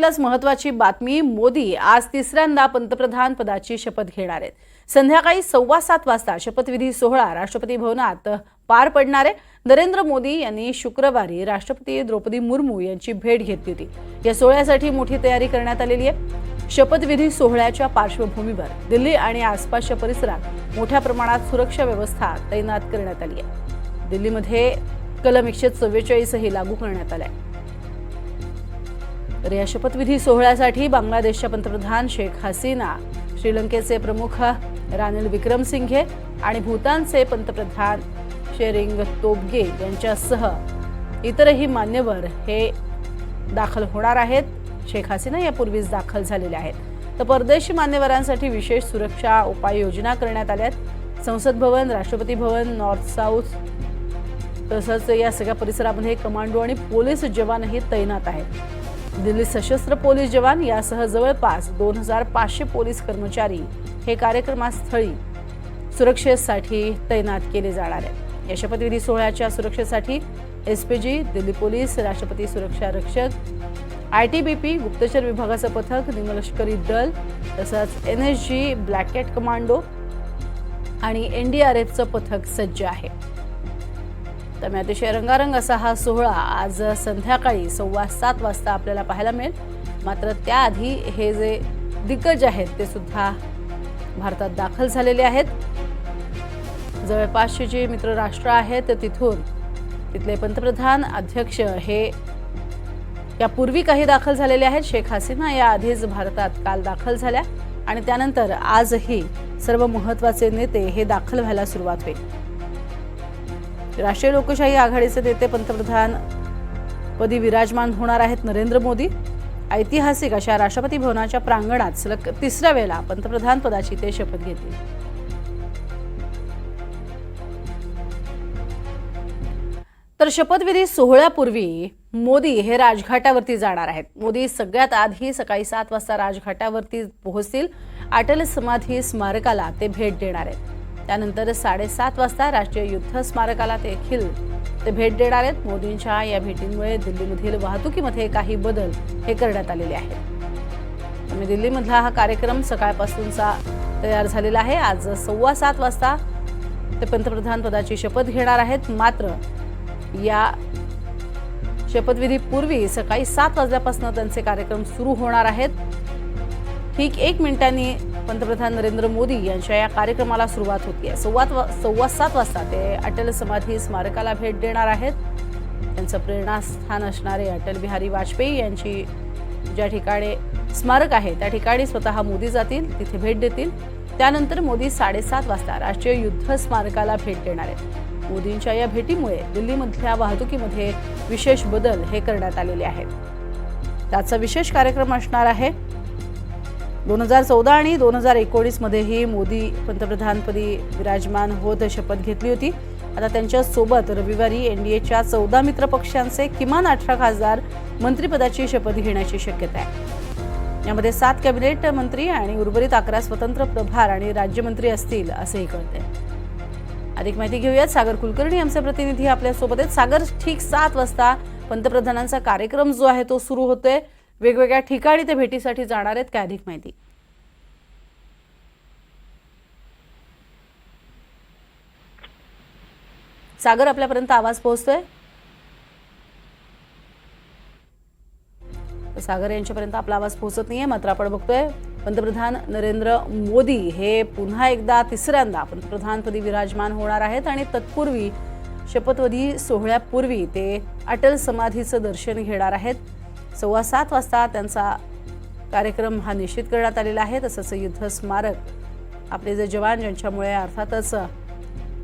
Plus महत्वाची बातमी मोदी आज तिसऱ्यांदा पंतप्रधान पदाची शपथ घेणार आहेत. संध्याकाळी सव्वा सात वाजता शपथविधी सोहळा राष्ट्रपती भवनात पार पडणार आहे. नरेंद्र मोदी यांनी शुक्रवारी राष्ट्रपती द्रौपदी मुर्मू यांची भेट घेतली होती. या सोहळ्यासाठी मोठी तयारी करण्यात आलेली आहे. शपथविधी सोहळ्याच्या पार्श्वभूमीवर दिल्ली आणि आसपासच्या परिसरात मोठ्या प्रमाणात सुरक्षा व्यवस्था तैनात करण्यात आली आहे. दिल्लीमध्ये कलम एकशे चव्वेचाळीसही लागू करण्यात आलाय तर या शपथविधी सोहळ्यासाठी बांगलादेशच्या पंतप्रधान शेख हसीना श्रीलंकेचे प्रमुख रानिल विक्रमसिंघे आणि भूतानचे पंतप्रधान शेरिंग तोबगे यांच्यासह इतरही मान्यवर हे दाखल होणार आहेत. शेख हसीना यापूर्वीच दाखल झालेले आहेत. तर परदेशी मान्यवरांसाठी विशेष सुरक्षा उपाययोजना करण्यात आल्या आहेत. संसद भवन राष्ट्रपती भवन नॉर्थ साऊथ तसंच या सगळ्या परिसरामध्ये कमांडो आणि पोलीस जवानही तैनात आहेत. दिल्ली सशस्त्र पोलीस जवान यासह जवळपास दोन हजार पाचशे पोलीस कर्मचारी हे कार्यक्रमास्थळी सुरक्षेसाठी तैनात केले जाणार आहेत. या शपथविधी सोहळ्याच्या सुरक्षेसाठी एसपीजी दिल्ली पोलीस राष्ट्रपती सुरक्षा रक्षक आय टी बी पी गुप्तचर विभागाचं पथक निमलष्करी दल तसंच N S G black cat commando आणि एन डी आर एफचं पथक सज्ज आहे. त्यामुळे अतिशय रंगारंग असा हा सोहळा आज संध्याकाळी सव्वा सात वाजता आपल्याला पाहायला मिळेल. मात्र त्याआधी हे जे दिग्गज आहेत ते सुद्धा भारतात दाखल झालेले आहेत. जवळपासचे जे मित्र राष्ट्र आहेत तिथून तिथले पंतप्रधान अध्यक्ष हे यापूर्वी काही दाखल झालेले आहेत. शेख हसीना या आधीच भारतात काल दाखल झाल्या आणि त्यानंतर आजही सर्व महत्त्वाचे नेते हे दाखल व्हायला सुरुवात होईल. राष्ट्रीय लोकशाही आघाडीचे नेते पंतप्रधान पदी विराजमान होणार आहेत नरेंद्र मोदी. ऐतिहासिक अशा राष्ट्रपती भवनाच्या प्रांगणात सलग तिसऱ्या वेळेला पंतप्रधान पदाची ते शपथ घेतली. तर शपथविधी सोहळ्यापूर्वी मोदी हे राजघाटावरती जाणार आहेत. मोदी सगळ्यात आधी सकाळी सात वाजता राजघाटावरती पोहोचतील. अटल समाधी स्मारकाला ते भेट देणार आहेत. त्यानंतर साडेसात वाजता राष्ट्रीय युद्ध स्मारकाला देखील ते भेट देणार आहेत. मोदींच्या या भेटींमुळे दिल्लीमधील वाहतुकीमध्ये काही बदल हे करण्यात आलेले आहेत. दिल्लीमधला हा कार्यक्रम सकाळपासूनचा तयार झालेला आहे. आज सव्वा सात वाजता ते पंतप्रधान पदाची शपथ घेणार आहेत. मात्र या शपथविधीपूर्वी सकाळी सात वाजल्यापासून त्यांचे कार्यक्रम सुरू होणार आहेत. ठीक एक मिनिटांनी पंतप्रधान नरेंद्र मोदी यांच्या या कार्यक्रमाला सुरुवात होती सव्वा सव्वा सात वाजता ते अटल समाधी स्मारकाला भेट देणार आहेत. त्यांचं प्रेरणास्थान असणारे अटल बिहारी वाजपेयी यांची ज्या ठिकाणी स्मारक आहे त्या ठिकाणी स्वतः मोदी जातील तिथे भेट देतील. त्यानंतर मोदी साडेसात वाजता राष्ट्रीय युद्ध स्मारकाला भेट देणार आहेत. मोदींच्या या भेटीमुळे दिल्लीमधल्या वाहतुकीमध्ये विशेष बदल हे करण्यात आलेले आहेत. त्याचा विशेष कार्यक्रम असणार आहे. दोन हजार चौदा आणि दोन हजार एकोणीसमध्येही मोदी पंतप्रधानपदी विराजमान होत शपथ घेतली होती. आता त्यांच्यासोबत रविवारी एन डी एच्या चौदा मित्र पक्षांचे किमान अठरा खासदार मंत्रिपदाची शपथ घेण्याची शक्यता आहे. यामध्ये सात कॅबिनेट मंत्री आणि उर्वरित अकरा स्वतंत्र प्रभार आणि राज्यमंत्री असतील असंही कळते अधिक माहिती घेऊयात. सागर कुलकर्णी आमचे प्रतिनिधी आपल्यासोबत आहेत. सागर ठीक सात वाजता पंतप्रधानांचा कार्यक्रम जो आहे तो सुरू होतोय. वेगवेगळ्या ठिकाणी ते भेटीसाठी जाणार आहेत काय अधिक माहिती? सागर आपल्यापर्यंत आवाज पोहोचतोय? सागर यांच्यापर्यंत आपला आवाज पोहोचत नाहीये मात्र आपण बघतोय पंतप्रधान नरेंद्र मोदी हे पुन्हा एकदा तिसऱ्यांदा पंतप्रधानपदी विराजमान होणार आहेत आणि तत्पूर्वी शपथविधी सोहळ्यापूर्वी ते अटल समाधीचं दर्शन घेणार आहेत. सव्वा सात वाजता त्यांचा कार्यक्रम हा निश्चित करण्यात आलेला आहे. तसंच युद्ध स्मारक आपले जे जवान ज्यांच्यामुळे अर्थातच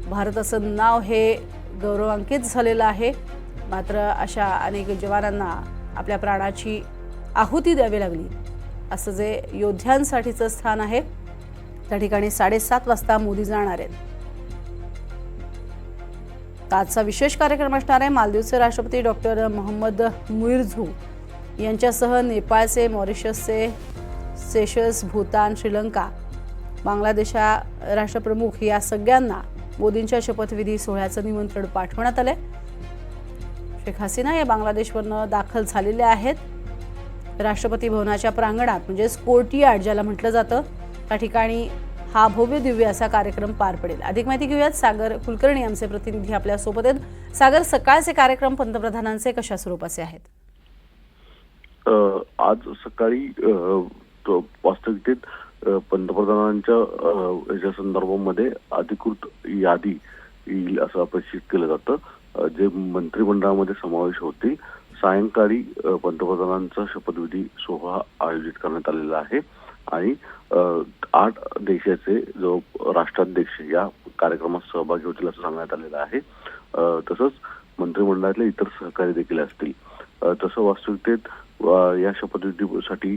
भारताचं नाव हे गौरवांकित झालेलं आहे. मात्र अशा अनेक जवानांना आपल्या प्राणाची आहुती द्यावी लागली. असं जे योद्ध्यांसाठीचं स्थान आहे. त्या ठिकाणी साडेसात वाजता मोदी जाणार आहेत. आजचा विशेष कार्यक्रम असणार आहे मालदीवचे राष्ट्रपती डॉक्टर मोहम्मद मुईरझू यांच्यासह नेपाळचे मॉरिशसचे सेशल्स भूतान श्रीलंका बांगलादेशा राष्ट्रप्रमुख या सगळ्यांना मोदींच्या शपथविधी सोहळ्याचं निमंत्रण पाठवण्यात आलंय. शेख हसीना या बांगलादेशवरनं दाखल झालेल्या आहेत. राष्ट्रपती भवनाच्या प्रांगणात म्हणजेच कोर्टियार्ड ज्याला म्हटलं जातं त्या ठिकाणी हा भव्य दिव्य असा कार्यक्रम पार पडेल. अधिक माहिती घेऊयात. सागर कुलकर्णी आमचे प्रतिनिधी आपल्यासोबत आहेत. सागर सकाळचे कार्यक्रम पंतप्रधानांचे कशा स्वरूपाचे आहेत? आज सकाळी तो वास्तविकतेत पंतप्रधानांच्या याच्या संदर्भामध्ये अधिकृत यादी येईल असं अपेक्षित केलं जातं. जे मंत्रिमंडळामध्ये समावेश होतील सायंकाळी पंतप्रधानांचा शपथविधी सोहळा आयोजित करण्यात आलेला आहे. आणि आठ देशाचे जो राष्ट्राध्यक्ष या कार्यक्रमात सहभागी होतील असं सांगण्यात आलेलं आहे. तसंच मंत्रिमंडळातले इतर सहकारी देखील असतील. तसं वास्तविकतेत या शपथविधीसाठी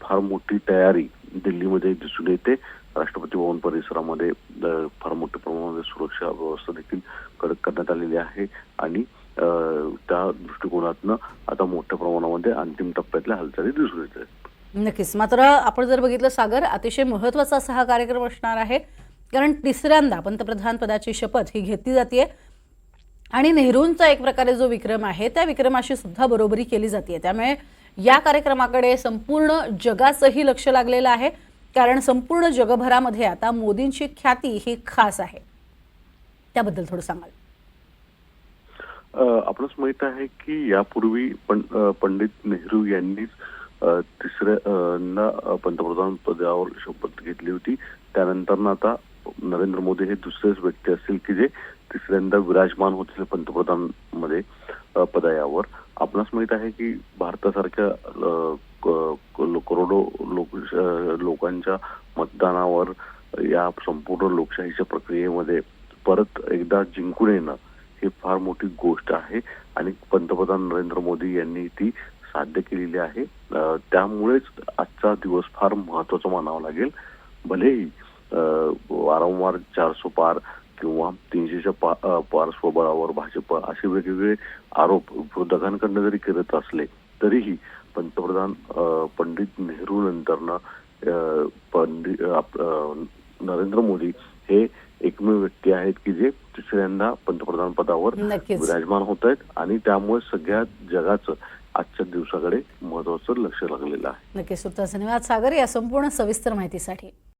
फार मोठी तयारी दिल्लीमध्ये दिसून येते. राष्ट्रपती भवन परिसरामध्ये फार मोठ्या प्रमाणामध्ये सुरक्षा व्यवस्था देखील कडक करण्यात आलेली आहे. आणि त्या दृष्टिकोनातनं आता मोठ्या प्रमाणामध्ये अंतिम टप्प्यातल्या हालचाली दिसून येत आहेत. नक्कीच. मात्र आपण जर बघितलं सागर अतिशय महत्त्वाचा असा हा कार्यक्रम असणार आहे. कारण तिसऱ्यांदा पंतप्रधान पदाची शपथ ही घेतली जाते आणि नेहरूंचा एक प्रकारे जो विक्रम आहे त्या विक्रमाशी सुद्धा बरोबरी केली जाते. त्यामुळे या कार्यक्रमाकडे संपूर्ण जगाचंही लक्ष लागलेलं आहे. कारण संपूर्ण जगभरामध्ये आता मोदींची ख्याती ही खास आहे. त्याबद्दल थोडं सांगाल. आपणच आपणास माहीत आहे की यापूर्वी पण पंडित नेहरू यांनीच अ, तिसऱ्यांदा पंतप्रधान पदावर शपथ घेतली होती. त्यानंतर आता नरेंद्र मोदी हे दुसरेच व्यक्ती असतील की जे तिसऱ्यांदा विराजमान होतील पंतप्रधानमध्ये पदायावर. आपणास माहीत आहे की भारतासारख्या क- करोडो लोक लोकांच्या मतदानावर या संपूर्ण लोकशाहीच्या प्रक्रियेमध्ये परत एकदा जिंकून येणं ही फार मोठी गोष्ट आहे आणि पंतप्रधान नरेंद्र मोदी यांनी ती साध्य केलेली आहे. त्यामुळेच आजचा दिवस फार महत्त्वाचा मानावा लागेल. भलेही वारंवार चारसो पार किंवा तीनशेच्या पा पार्श्वबळावर भाजप असे वेगवेगळे आरोप विरोधकांकडनं जरी करत असले तरीही पंतप्रधान पंडित नेहरू नंतरनं पंडित नरेंद्र मोदी हे एकमेव व्यक्ती आहेत की जे तिसऱ्यांदा पंतप्रधान पदावर. विराजमान होत आहेत आणि त्यामुळे सगळ्या जगाचं आजच्या दिवसाकडे महत्वाचं लक्ष लागलेलं आहे. नक्कीच. धन्यवाद सागर या संपूर्ण सविस्तर माहितीसाठी.